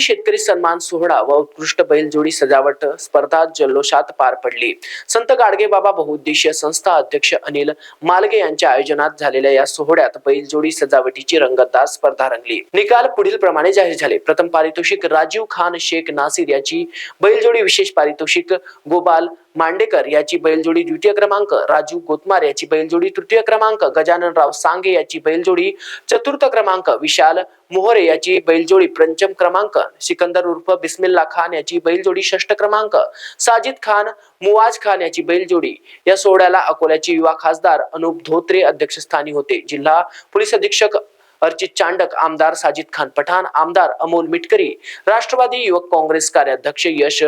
राष्ट्रीय शेतकरी सन्मान सोहळा व उत्कृष्ट बैलजोडी सजावट स्पर्धा जल्लोषात पार पडली. संत गाडगे बाबा बहुउद्देशीय संस्था अध्यक्ष अनिल मालगे यांच्या आयोजनात झालेल्या या सोहळ्यात बैलजोडी सजावटीची रंगतदार स्पर्धा रंगली. निकाल पुढील प्रमाणे जाहीर झाले. प्रथम पारितोषिक राजीव खान शेख नासिर याची बैलजोडी विशेष पारितोषिक गोपाल मांडेकर याची बैलजोडी द्वितीय क्रमांक राजू गोतमार याची बैलजोडी तृतीय क्रमांक गजाननराव सांगे याची बैलजोडी चतुर्थ क्रमांक विशाल मोहरे याची बैलजोडी पंचम क्रमांक सिकंदर उर्फ बिस्मिल्ला खान याची बैलजोडी षष्ठ क्रमांक साजिद खान मुवाज खान याची बैलजोडी. या सोहळ्याला अकोल्याचे युवा खासदार अनुप धोत्रे अध्यक्षस्थानी होते. जिल्हा पोलीस अधीक्षक अर्चित चांडक आमदार साजिद खान पठाण आमदार अमोल मिटकरी राष्ट्रवादी युवक काँग्रेस कार्याध्यक्ष यश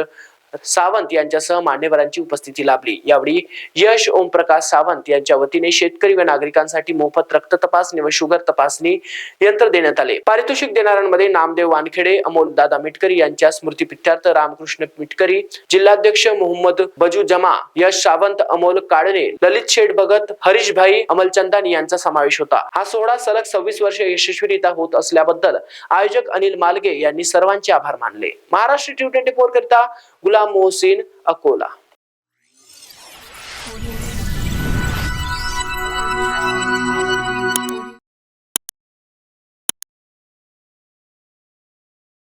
सावंत यांच्यासह मान्यवरांची उपस्थिती लाभली. यावेळी यश ओमप्रकाश सावंत यांच्या वतीने शेतकरी व नागरिकांसाठी मोफत रक्त तपासणी व शुगर तपासणी यंत्र देण्यात आले. पारितोषिक देणाऱ्यांमध्ये नामदेव वानखेडे अमोल दादा मिटकरी यांच्या स्मृतीपित्यार्थ रामकृष्ण मिटकरी जिल्हाध्यक्ष मोहम्मद बजू जमा यश सावंत अमोल काळणे ललित शेठ भगत हरीशभाई अमलचंदानी यांचा समावेश होता. हा सोहळा सलग सव्वीस वर्ष यशस्वीरित्या होत असल्याबद्दल आयोजक अनिल मालगे यांनी सर्वांचे आभार मानले. महाराष्ट्र टी ट्वेंटी फोर करिता गुलाब मोहसिन अकोला.